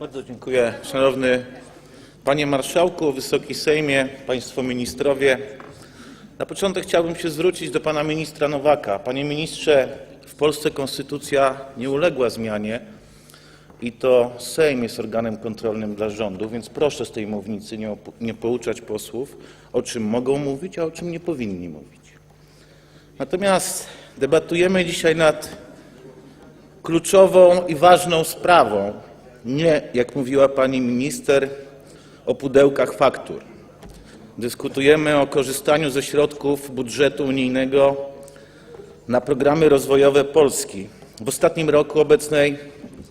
Bardzo dziękuję. Szanowny Panie Marszałku, Wysoki Sejmie, Państwo Ministrowie. Na początek chciałbym się zwrócić do Pana Ministra Nowaka. Panie Ministrze, w Polsce konstytucja nie uległa zmianie i to Sejm jest organem kontrolnym dla rządu, więc proszę z tej mównicy nie, nie pouczać posłów, o czym mogą mówić, a o czym nie powinni mówić. Natomiast debatujemy dzisiaj nad kluczową i ważną sprawą. Nie, jak mówiła pani minister, o pudełkach faktur. Dyskutujemy o korzystaniu ze środków budżetu unijnego na programy rozwojowe Polski. W ostatnim roku obecnej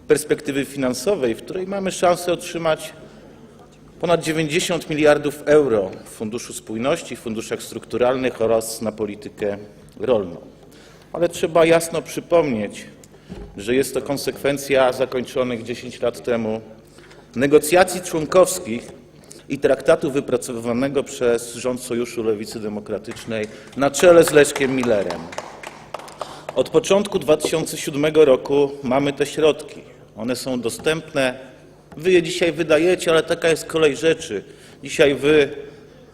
perspektywy finansowej, w której mamy szansę otrzymać ponad 90 miliardów euro w Funduszu Spójności, w funduszach strukturalnych oraz na politykę rolną. Ale trzeba jasno przypomnieć, że jest to konsekwencja zakończonych 10 lat temu negocjacji członkowskich i traktatu wypracowanego przez rząd Sojuszu Lewicy Demokratycznej na czele z Leszkiem Millerem. Od początku 2007 roku mamy te środki. One są dostępne. Wy je dzisiaj wydajecie, ale taka jest kolej rzeczy. Dzisiaj wy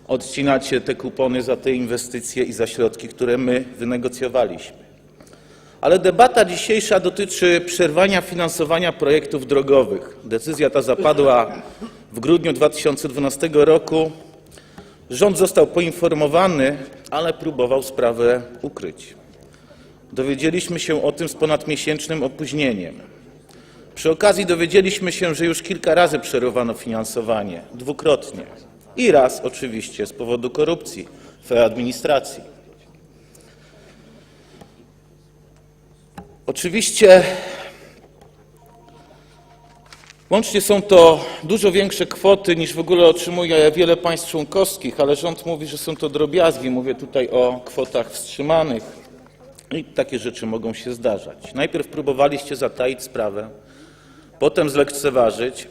odcinacie te kupony za te inwestycje i za środki, które my wynegocjowaliśmy. Ale debata dzisiejsza dotyczy przerwania finansowania projektów drogowych. Decyzja ta zapadła w grudniu 2012 roku. Rząd został poinformowany, ale próbował sprawę ukryć. Dowiedzieliśmy się o tym z ponadmiesięcznym opóźnieniem. Przy okazji dowiedzieliśmy się, że już kilka razy przerwano finansowanie, dwukrotnie. I raz oczywiście z powodu korupcji w administracji. Oczywiście łącznie są to dużo większe kwoty niż w ogóle otrzymuje wiele państw członkowskich, ale rząd mówi, że są to drobiazgi. Mówię tutaj o kwotach wstrzymanych i takie rzeczy mogą się zdarzać. Najpierw próbowaliście zataić sprawę, potem zlekceważyć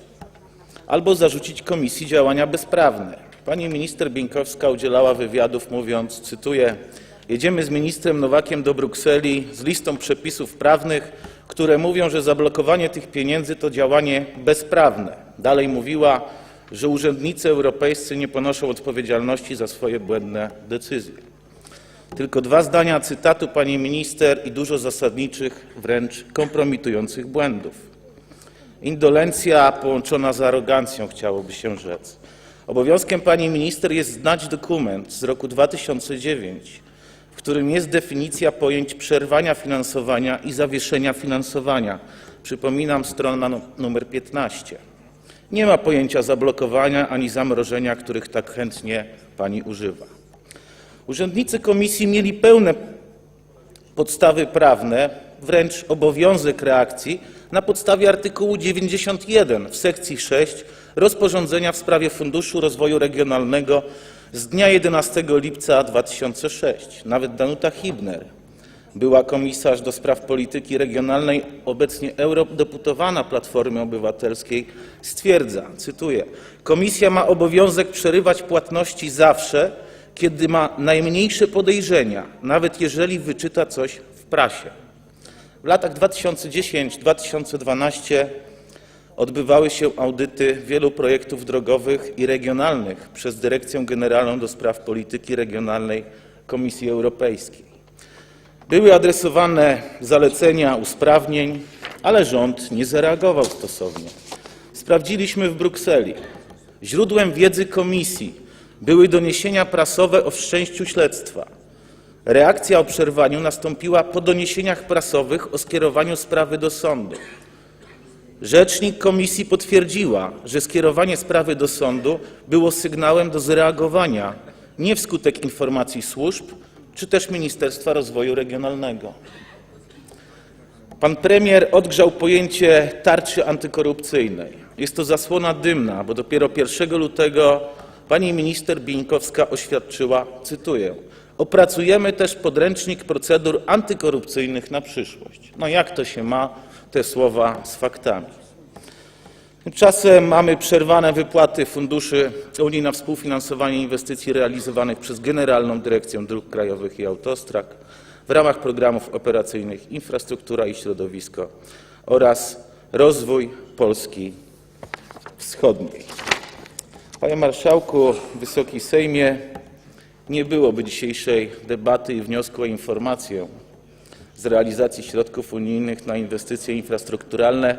albo zarzucić komisji działania bezprawne. Pani minister Bieńkowska udzielała wywiadów mówiąc, cytuję, jedziemy z ministrem Nowakiem do Brukseli z listą przepisów prawnych, które mówią, że zablokowanie tych pieniędzy to działanie bezprawne. Dalej mówiła, że urzędnicy europejscy nie ponoszą odpowiedzialności za swoje błędne decyzje. Tylko dwa zdania cytatu pani minister i dużo zasadniczych, wręcz kompromitujących błędów. Indolencja połączona z arogancją, chciałoby się rzec. Obowiązkiem pani minister jest znać dokument z roku 2009, w którym jest definicja pojęć przerwania finansowania i zawieszenia finansowania. Przypominam, strona nu- numer 15. Nie ma pojęcia zablokowania ani zamrożenia, których tak chętnie pani używa. Urzędnicy komisji mieli pełne podstawy prawne, wręcz obowiązek reakcji na podstawie artykułu 91 w sekcji 6 rozporządzenia w sprawie Funduszu Rozwoju Regionalnego z dnia 11 lipca 2006. Nawet Danuta Hibner, była komisarz do spraw polityki regionalnej, obecnie eurodeputowana Platformy Obywatelskiej, stwierdza, cytuję, Komisja ma obowiązek przerywać płatności zawsze, kiedy ma najmniejsze podejrzenia, nawet jeżeli wyczyta coś w prasie. W latach 2010-2012 odbywały się audyty wielu projektów drogowych i regionalnych przez Dyrekcję Generalną do Spraw Polityki Regionalnej Komisji Europejskiej. Były adresowane zalecenia usprawnień, ale rząd nie zareagował stosownie. Sprawdziliśmy w Brukseli. Źródłem wiedzy komisji były doniesienia prasowe o wszczęciu śledztwa. Reakcja o przerwaniu nastąpiła po doniesieniach prasowych o skierowaniu sprawy do sądu. Rzecznik komisji potwierdziła, że skierowanie sprawy do sądu było sygnałem do zareagowania, nie wskutek informacji służb czy też Ministerstwa Rozwoju Regionalnego. Pan premier odgrzał pojęcie tarczy antykorupcyjnej. Jest to zasłona dymna, bo dopiero 1 lutego pani minister Bieńkowska oświadczyła, cytuję, opracujemy też podręcznik procedur antykorupcyjnych na przyszłość. No jak to się ma te słowa z faktami? Tymczasem mamy przerwane wypłaty funduszy Unii na współfinansowanie inwestycji realizowanych przez Generalną Dyrekcję Dróg Krajowych i Autostrad w ramach programów operacyjnych Infrastruktura i Środowisko oraz rozwój Polski Wschodniej. Panie Marszałku, Wysoki Sejmie, nie byłoby dzisiejszej debaty i wniosku o informację z realizacji środków unijnych na inwestycje infrastrukturalne,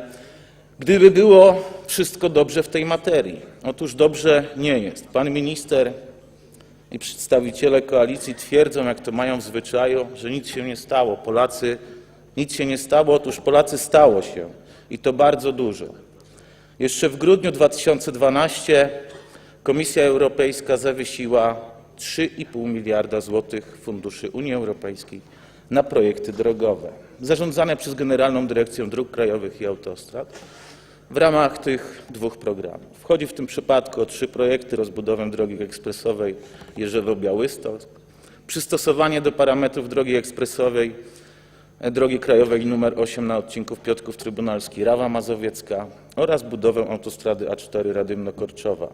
gdyby było wszystko dobrze w tej materii. Otóż dobrze nie jest. Pan minister i przedstawiciele koalicji twierdzą, jak to mają w zwyczaju, że nic się nie stało. Polacy, nic się nie stało. Otóż Polacy stało się i to bardzo dużo. Jeszcze w grudniu 2012 Komisja Europejska zawiesiła 3,5 miliarda złotych funduszy Unii Europejskiej na projekty drogowe zarządzane przez Generalną Dyrekcję Dróg Krajowych i Autostrad w ramach tych dwóch programów. Wchodzi w tym przypadku o trzy projekty rozbudowę drogi ekspresowej Jerzewo-Białystok, przystosowanie do parametrów drogi ekspresowej e, drogi krajowej nr 8 na odcinku Piotrków Trybunalski Rawa Mazowiecka oraz budowę autostrady A4 Radymno-Korczowa.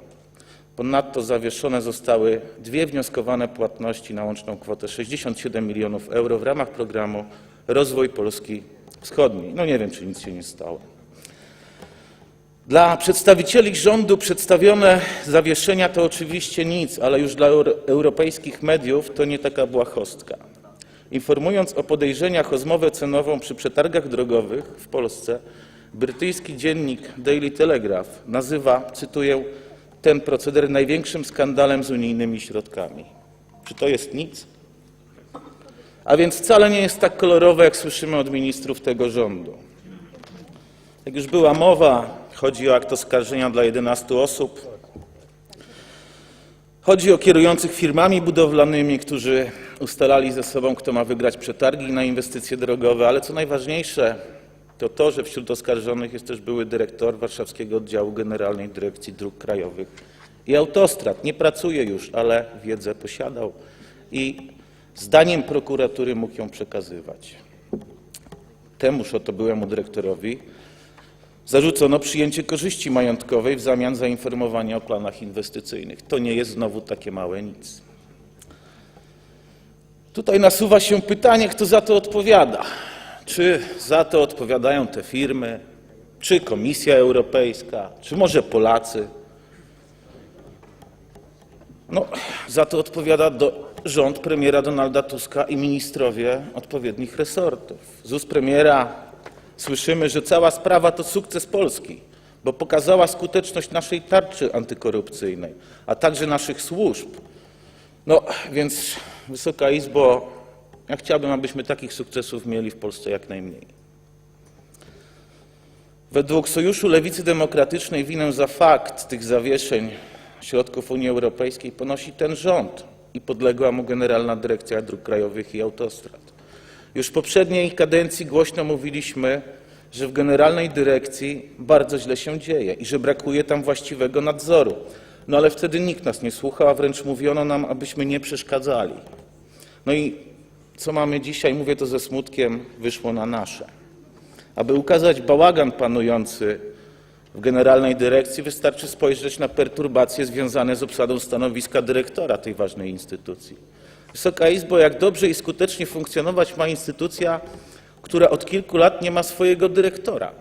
Ponadto zawieszone zostały dwie wnioskowane płatności na łączną kwotę 67 milionów euro w ramach programu Rozwój Polski Wschodniej. No nie wiem, czy nic się nie stało. Dla przedstawicieli rządu przedstawione zawieszenia to oczywiście nic, ale już dla euro- europejskich mediów to nie taka błahostka. Informując o podejrzeniach o zmowę cenową przy przetargach drogowych w Polsce, brytyjski dziennik Daily Telegraph nazywa, cytuję, ten proceder największym skandalem z unijnymi środkami. Czy to jest nic? A więc wcale nie jest tak kolorowe, jak słyszymy od ministrów tego rządu. Jak już była mowa, chodzi o akt oskarżenia dla 11 osób. Chodzi o kierujących firmami budowlanymi, którzy ustalali ze sobą, kto ma wygrać przetargi na inwestycje drogowe, ale co najważniejsze, to to, że wśród oskarżonych jest też były dyrektor Warszawskiego Oddziału Generalnej Dyrekcji Dróg Krajowych i Autostrad. Nie pracuje już, ale wiedzę posiadał i zdaniem prokuratury mógł ją przekazywać. Temuż oto byłemu dyrektorowi Zarzucono przyjęcie korzyści majątkowej w zamian za informowanie o planach inwestycyjnych. To nie jest znowu takie małe nic. Tutaj nasuwa się pytanie, kto za to odpowiada. Czy za to odpowiadają te firmy, czy Komisja Europejska, czy może Polacy? No, za to odpowiada do, rząd premiera Donalda Tuska i ministrowie odpowiednich resortów. Z ust premiera Słyszymy, że cała sprawa to sukces Polski, bo pokazała skuteczność naszej tarczy antykorupcyjnej, a także naszych służb. No więc, Wysoka Izbo, ja chciałbym, abyśmy takich sukcesów mieli w Polsce jak najmniej. Według Sojuszu Lewicy Demokratycznej winę za fakt tych zawieszeń środków Unii Europejskiej ponosi ten rząd i podległa mu Generalna Dyrekcja Dróg Krajowych i Autostrad. Już w poprzedniej kadencji głośno mówiliśmy, że w generalnej dyrekcji bardzo źle się dzieje i że brakuje tam właściwego nadzoru. No ale wtedy nikt nas nie słuchał, a wręcz mówiono nam, abyśmy nie przeszkadzali. No i co mamy dzisiaj, mówię to ze smutkiem, wyszło na nasze. Aby ukazać bałagan panujący w generalnej dyrekcji, wystarczy spojrzeć na perturbacje związane z obsadą stanowiska dyrektora tej ważnej instytucji. Wysoka Izbo, jak dobrze i skutecznie funkcjonować ma instytucja, która od kilku lat nie ma swojego dyrektora,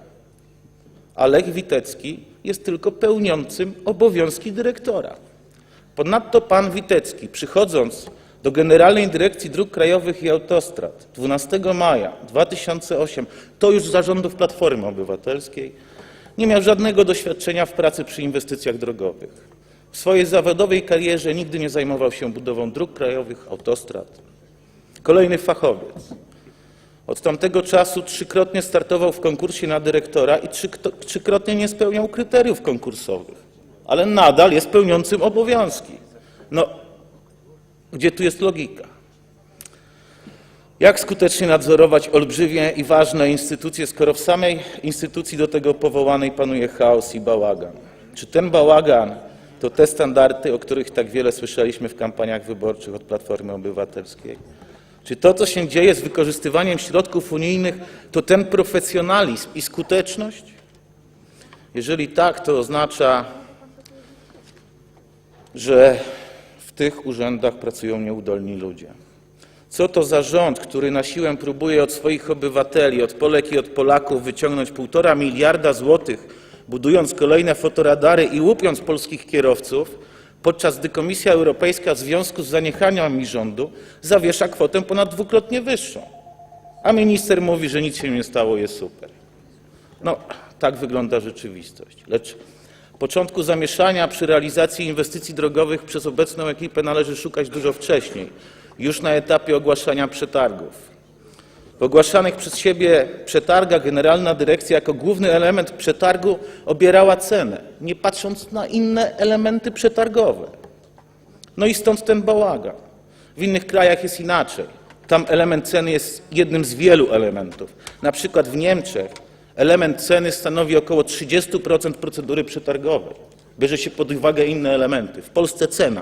a Lech Witecki jest tylko pełniącym obowiązki dyrektora. Ponadto pan Witecki, przychodząc do Generalnej Dyrekcji Dróg Krajowych i Autostrad 12 maja 2008, to już zarządów Platformy Obywatelskiej, nie miał żadnego doświadczenia w pracy przy inwestycjach drogowych. W swojej zawodowej karierze nigdy nie zajmował się budową dróg krajowych, autostrad. Kolejny fachowiec. Od tamtego czasu trzykrotnie startował w konkursie na dyrektora i trzyk- trzykrotnie nie spełniał kryteriów konkursowych, ale nadal jest pełniącym obowiązki. No, gdzie tu jest logika? Jak skutecznie nadzorować olbrzymie i ważne instytucje, skoro w samej instytucji do tego powołanej panuje chaos i bałagan? Czy ten bałagan to te standardy, o których tak wiele słyszeliśmy w kampaniach wyborczych od Platformy Obywatelskiej? Czy to, co się dzieje z wykorzystywaniem środków unijnych, to ten profesjonalizm i skuteczność? Jeżeli tak, to oznacza, że tych urzędach pracują nieudolni ludzie. Co to za rząd, który na siłę próbuje od swoich obywateli, od Polek i od Polaków wyciągnąć półtora miliarda złotych, budując kolejne fotoradary i łupiąc polskich kierowców, podczas gdy Komisja Europejska w związku z zaniechaniami rządu zawiesza kwotę ponad dwukrotnie wyższą. A minister mówi, że nic się nie stało, jest super. No, tak wygląda rzeczywistość. Lecz początku zamieszania przy realizacji inwestycji drogowych przez obecną ekipę należy szukać dużo wcześniej, już na etapie ogłaszania przetargów. W ogłaszanych przez siebie przetargach Generalna Dyrekcja jako główny element przetargu obierała cenę, nie patrząc na inne elementy przetargowe. No i stąd ten bałagan. W innych krajach jest inaczej. Tam element ceny jest jednym z wielu elementów. Na przykład w Niemczech element ceny stanowi około 30% procedury przetargowej. Bierze się pod uwagę inne elementy. W Polsce cena.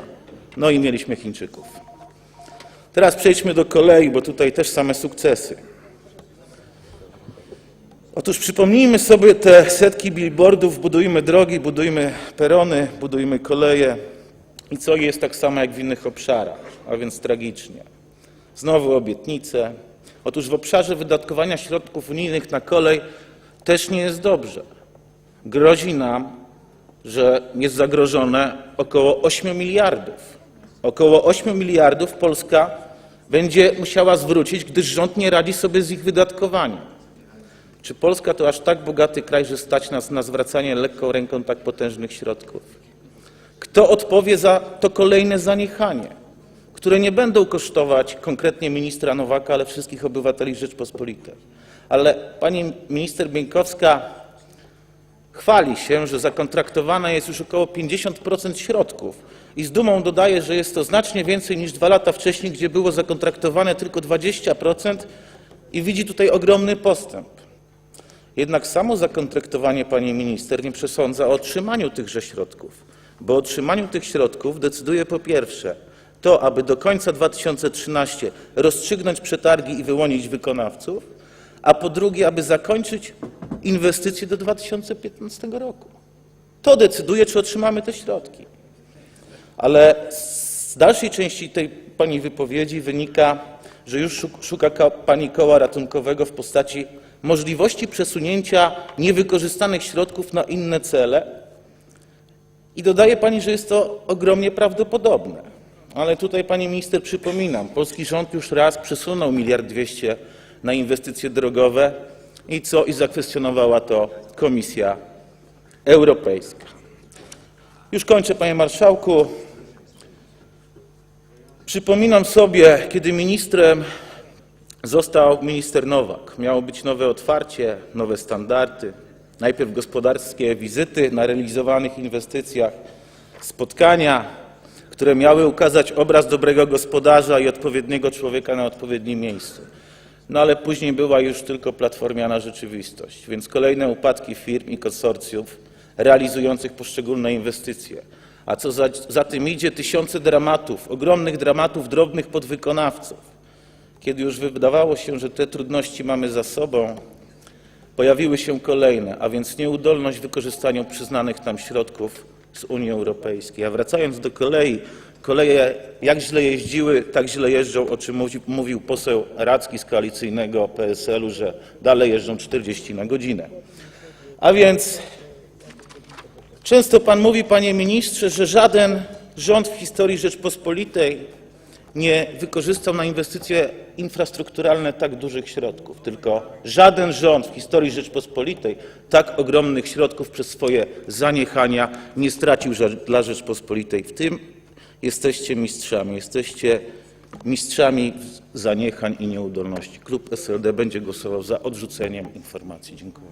No i mieliśmy Chińczyków. Teraz przejdźmy do kolei, bo tutaj też same sukcesy. Otóż przypomnijmy sobie te setki billboardów, budujmy drogi, budujmy perony, budujmy koleje i co jest tak samo jak w innych obszarach, a więc tragicznie. Znowu obietnice. Otóż w obszarze wydatkowania środków unijnych na kolej też nie jest dobrze. Grozi nam, że jest zagrożone około 8 miliardów. Około 8 miliardów Polska będzie musiała zwrócić, gdyż rząd nie radzi sobie z ich wydatkowaniem. Czy Polska to aż tak bogaty kraj, że stać nas na zwracanie lekką ręką tak potężnych środków? Kto odpowie za to kolejne zaniechanie, które nie będą kosztować konkretnie ministra Nowaka, ale wszystkich obywateli Rzeczpospolitej? Ale pani minister Bieńkowska chwali się, że zakontraktowane jest już około 50% środków i z dumą dodaje, że jest to znacznie więcej niż dwa lata wcześniej, gdzie było zakontraktowane tylko 20% i widzi tutaj ogromny postęp. Jednak samo zakontraktowanie, pani minister, nie przesądza o otrzymaniu tychże środków, bo o otrzymaniu tych środków decyduje po pierwsze to, aby do końca 2013 rozstrzygnąć przetargi i wyłonić wykonawców, a po drugie, aby zakończyć inwestycje do 2015 roku. To decyduje, czy otrzymamy te środki. Ale z dalszej części tej pani wypowiedzi wynika, że już szuk- szuka pani koła ratunkowego w postaci możliwości przesunięcia niewykorzystanych środków na inne cele. I dodaje pani, że jest to ogromnie prawdopodobne. Ale tutaj pani minister przypominam, polski rząd już raz przesunął miliard dwieście na inwestycje drogowe i co? I zakwestionowała to Komisja Europejska. Już kończę, panie marszałku. Przypominam sobie, kiedy ministrem został minister Nowak. Miało być nowe otwarcie, nowe standardy. Najpierw gospodarskie wizyty na realizowanych inwestycjach, spotkania, które miały ukazać obraz dobrego gospodarza i odpowiedniego człowieka na odpowiednim miejscu. No ale później była już tylko platformiana rzeczywistość, więc kolejne upadki firm i konsorcjów realizujących poszczególne inwestycje. A co za, za tym idzie, tysiące dramatów, ogromnych dramatów drobnych podwykonawców. Kiedy już wydawało się, że te trudności mamy za sobą, pojawiły się kolejne, a więc nieudolność w wykorzystaniu przyznanych nam środków z Unii Europejskiej. A wracając do kolei, koleje jak źle jeździły, tak źle jeżdżą, o czym mówi- mówił poseł Radzki z koalicyjnego PSL-u, że dalej jeżdżą 40 na godzinę. A więc często pan mówi, panie ministrze, że żaden rząd w historii Rzeczpospolitej nie wykorzystał na inwestycje infrastrukturalne tak dużych środków. Tylko żaden rząd w historii Rzeczpospolitej tak ogromnych środków przez swoje zaniechania nie stracił dla Rzeczpospolitej. W tym jesteście mistrzami. Jesteście mistrzami zaniechań i nieudolności. Klub SLD będzie głosował za odrzuceniem informacji. Dziękuję.